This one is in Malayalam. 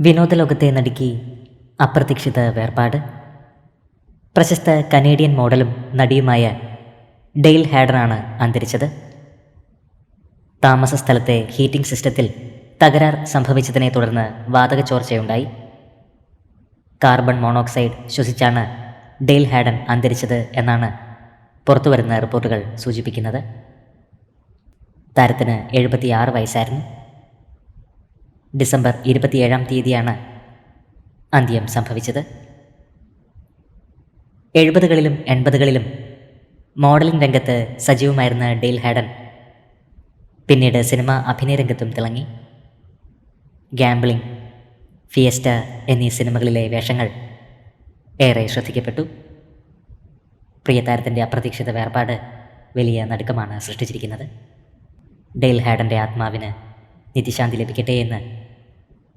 വിനോദലോകത്തെ നടുക്കി അപ്രതീക്ഷിത വേർപാട്. പ്രശസ്ത കനേഡിയൻ മോഡലും നടിയുമായ ഡെയിൽ ഹാഡറാണ് അന്തരിച്ചത്. താമസ സ്ഥലത്തെ ഹീറ്റിംഗ് സിസ്റ്റത്തിൽ തകരാർ സംഭവിച്ചതിനെ തുടർന്ന് വാതക ചോർച്ചയുണ്ടായി കാർബൺ മോണോക്സൈഡ് ശ്വസിച്ചാണ് ഡെയിൽ ഹാഡൻ അന്തരിച്ചത് എന്നാണ് പുറത്തുവരുന്ന റിപ്പോർട്ടുകൾ സൂചിപ്പിക്കുന്നത്. താരത്തിന് എഴുപത്തിയാറ് വയസ്സായിരുന്നു. ഡിസംബർ ഇരുപത്തിയേഴാം തീയതിയാണ് അന്ത്യം സംഭവിച്ചത്. എഴുപതുകളിലും എൺപതുകളിലും മോഡലിംഗ് രംഗത്ത് സജീവമായിരുന്ന ഡെയിൽ ഹാഡൻ പിന്നീട് സിനിമ അഭിനയ രംഗത്തും തിളങ്ങി. ഗാംബ്ലിംഗ് ഫിയസ്റ്റ എന്നീ സിനിമകളിലെ വേഷങ്ങൾ ഏറെ ശ്രദ്ധിക്കപ്പെട്ടു. പ്രിയ താരത്തിന്റെ അപ്രതീക്ഷിത വേർപാട് വലിയ നടുക്കമാണ് സൃഷ്ടിച്ചിരിക്കുന്നത്. ഡെയിൽ ഹാഡന്റെ ആത്മാവിന് നിത്യശാന്തി ലഭിക്കട്ടെ എന്ന്